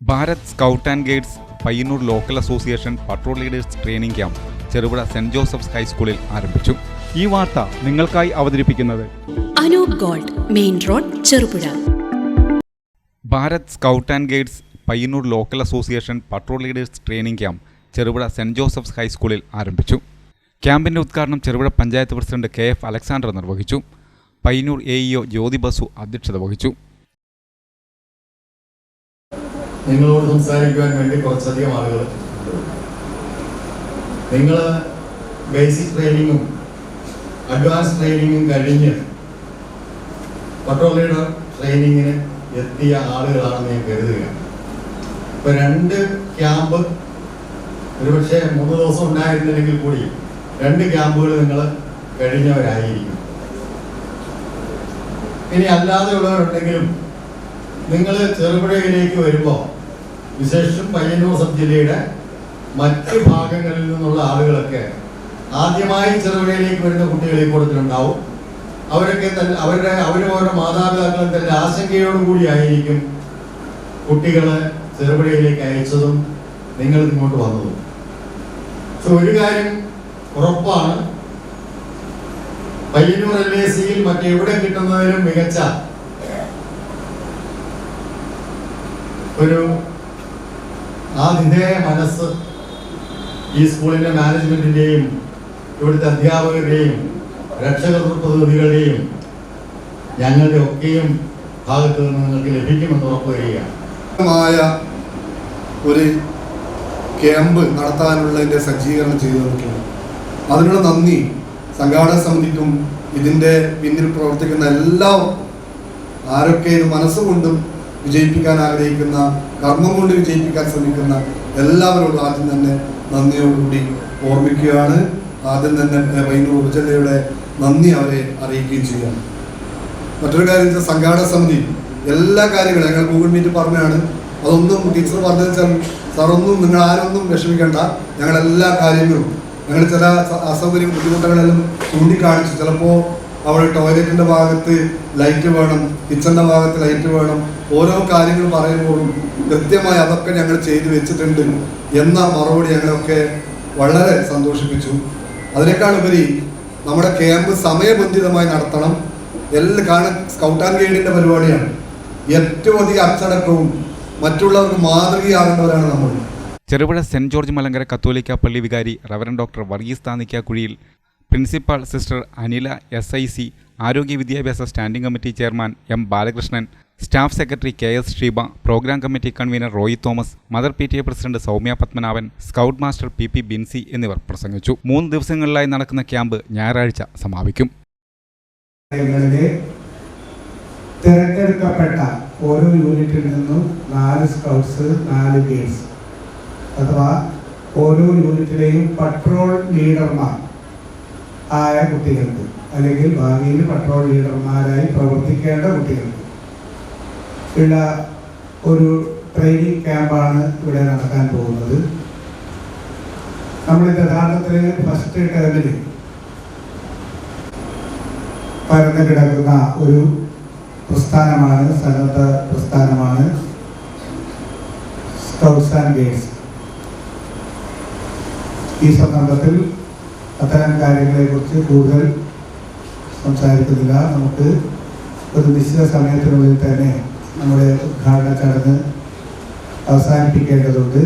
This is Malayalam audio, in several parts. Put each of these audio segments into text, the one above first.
Bharat scout and guides Payyanur local association patrol leaders training camp Cherupuzha Saint Joseph's ഹൈസ്കൂളിൽ ആരംഭിച്ചു. ഈ വാർത്ത നിങ്ങൾക്കായി അവതരിപ്പിക്കുന്നത് Anoop gold main road Cherupuzha. Bharat scout and guides Payyanur local association patrol leaders training camp Cherupuzha Saint Joseph's ഹൈസ്കൂളിൽ ആരംഭിച്ചു. ക്യാമ്പിന്റെ ഉദ്ഘാടനം Cherupuzha panchayat president K F Alexander നിർവഹിച്ചു. പയ്യന്നൂർ എ ഇഒ ജ്യോതി ബസു അധ്യക്ഷത വഹിച്ചു. നിങ്ങളോട് സംസാരിക്കുവാൻ വേണ്ടി കുറച്ചധികം ആളുകൾ. നിങ്ങൾ ബേസിക് ട്രെയിനിങ്ങും അഡ്വാൻസ് ട്രെയിനിങ്ങും കഴിഞ്ഞ് ലീഡർ ട്രെയിനിങ്ങിന് എത്തിയ ആളുകളാണെന്ന് ഞാൻ കരുതുക ഇപ്പൊ രണ്ട് ക്യാമ്പ് ഒരുപക്ഷെ മൂന്ന് ദിവസം ഉണ്ടായിരുന്നില്ലെങ്കിൽ കൂടി രണ്ട് ക്യാമ്പുകൾ നിങ്ങൾ കഴിഞ്ഞവരായിരിക്കും ഇനി അല്ലാതെ ഉള്ളവരുണ്ടെങ്കിലും നിങ്ങൾ ചെറുപുഴയിലേക്ക് വരുമ്പോൾ വിശേഷം പയ്യന്നൂർ സബ് ജില്ലയുടെ മറ്റ് ഭാഗങ്ങളിൽ നിന്നുള്ള ആളുകളൊക്കെ ആദ്യമായി ചെറുപുഴയിലേക്ക് വരുന്ന കുട്ടികളെ കൂട്ടത്തിലുണ്ടാവും. അവരൊക്കെ തന്നെ അവരുടെ അവരും അവരുടെ മാതാപിതാക്കളും തന്നെ ആശങ്കയോടുകൂടി ആയിരിക്കും കുട്ടികളെ ചെറുപുഴയിലേക്ക് അയച്ചതും നിങ്ങൾ ഇങ്ങോട്ട് വന്നതും. സോ ഒരു കാര്യം ഉറപ്പാണ്. പയ്യന്നൂർ എൽ എ സിയിൽ മറ്റെവിടെ കിട്ടുന്നതിലും മികച്ച ഒരു ആതിഥേയ മനസ്സ് ഈ സ്കൂളിന്റെ മാനേജ്മെന്റിന്റെയും ഇവിടുത്തെ അധ്യാപകരുടെയും രക്ഷകർത്തൃ പ്രതിനിധികളുടെയും ഞങ്ങളുടെ ഒക്കെയും ഭാഗത്ത് നിന്ന് നിങ്ങൾക്ക് ലഭിക്കുമെന്ന് ഉറപ്പുവരികയാണ്. ഒരു ക്യാമ്പ് നടത്താനുള്ളതിന്റെ സജ്ജീകരണം ചെയ്തു തന്നിട്ടുണ്ട് അതിനുള്ള നന്ദി സംഘാടക സമിതിക്കും ഇതിന്റെ പിന്നിൽ പ്രവർത്തിക്കുന്ന എല്ലാവർക്കും ആരൊക്കെ ഇത് മനസ്സുകൊണ്ടും വിജയിപ്പിക്കാൻ ആഗ്രഹിക്കുന്ന കർമ്മം കൊണ്ട് വിജയിപ്പിക്കാൻ ശ്രമിക്കുന്ന എല്ലാവരോടും ആദ്യം തന്നെ നന്ദിയോടുകൂടി ഓർമ്മിക്കുകയാണ്. ആദ്യം തന്നെ വൈനൂർ ഉപജില്ലയുടെ നന്ദി അവരെ അറിയിക്കുകയും ചെയ്യുകയാണ് മറ്റൊരു കാര്യം സംഘാടക സമിതി എല്ലാ കാര്യങ്ങളും ഞങ്ങൾ ഗൂഗിൾ മീറ്റ് പറഞ്ഞാണ് അതൊന്നും ടീച്ചർ പറഞ്ഞു വെച്ചാൽ സാർ ഒന്നും നിങ്ങൾ ആരൊന്നും വിഷമിക്കേണ്ട. ഞങ്ങളെല്ലാ കാര്യങ്ങളും ഞങ്ങൾ ചില അസൗകര്യം ബുദ്ധിമുട്ടുകളെല്ലാം ചൂണ്ടിക്കാണിച്ചു. ചിലപ്പോൾ അവിടെ ടോയ്ലറ്റിന്റെ ഭാഗത്ത് ലൈറ്റ് വേണം കിച്ചണിന്റെ ഭാഗത്ത് ലൈറ്റ് വേണം. ഓരോ കാര്യങ്ങൾ പറയുമ്പോഴും കൃത്യമായി അതൊക്കെ ഞങ്ങൾ ചെയ്തു വെച്ചിട്ടുണ്ട് എന്ന മറുപടി ഞങ്ങളൊക്കെ വളരെ സന്തോഷിപ്പിച്ചു. അതിനേക്കാൾ ഉപരി നമ്മുടെ ക്യാമ്പ് സമയബന്ധിതമായി നടത്തണം. എല്ലാ കാരണം സ്കൗട്ട് ആൻഡ് ഗൈഡിന്റെ പരിപാടിയാണ്. ഏറ്റവും അധികം അച്ചടക്കവും മറ്റുള്ളവർക്ക് മാതൃകയാകേണ്ടവരാണ് നമ്മൾ. ചെറുപുഴ സെന്റ് ജോർജ് മലങ്കര കത്തോലിക്ക പള്ളി വികാരി reverend doctor Varghese Thannikkakuzhiyil principal sister Anila S I C ആരോഗ്യ വിദ്യാഭ്യാസ standing committee chairman M Balakrishnan staff secretary K S Sheeba programme committee convener Roy Thomas mother P T A president Soumya Padmanabhan scout master P P Binsy എന്നിവർ പ്രസംഗിച്ചു. മൂന്ന് ദിവസങ്ങളിലായി നടക്കുന്ന ക്യാമ്പ് ഞായറാഴ്ച സമാപിക്കും. തിരഞ്ഞെടുക്കപ്പെട്ട ഓരോ യൂണിറ്റിൽ നിന്നും നാല് സ്കൗട്ട്സ് നാല് ഗേൾസ് അഥവാ ഓരോ യൂണിറ്റിലെയും പട്രോൾ ലീഡർമാർ ആയ കുട്ടികൾക്ക് അല്ലെങ്കിൽ ഭാവിയിൽ പട്രോൾ ലീഡർമാരായി പ്രവർത്തിക്കേണ്ട കുട്ടികൾക്ക് ഉള്ള ഒരു ട്രെയിനിങ് ക്യാമ്പാണ് ഇവിടെ നടക്കാൻ പോകുന്നത്. നമ്മൾ യഥാർത്ഥത്തിൽ ഫസ്റ്റ് ടേമിൽ പരന്നു കിടക്കുന്ന ഒരു പ്രസ്ഥാനമാണ് സന്നദ്ധ പ്രസ്ഥാനമാണ് സ്കൗട്ട്സ് ആൻഡ് ഗൈഡ്സ് ഈ സന്ദർഭത്തിൽ അത്തരം കാര്യങ്ങളെക്കുറിച്ച് കൂടുതൽ സംസാരിക്കുന്നില്ല. നമുക്ക് ഒരു നിശ്ചിത സമയത്തിനുള്ളിൽ തന്നെ നമ്മുടെ ഉദ്ഘാടന ചടങ്ങ് അവസാനിപ്പിക്കേണ്ടതുണ്ട്.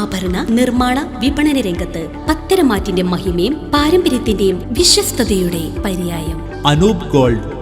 ആഭരണ നിർമ്മാണ വിപണന രംഗത്ത് പത്തരമാറ്റിന്റെ മഹിമയും പാരമ്പര്യത്തിന്റെയും വിശ്വസ്തയുടെ പര്യായം. Anoop gold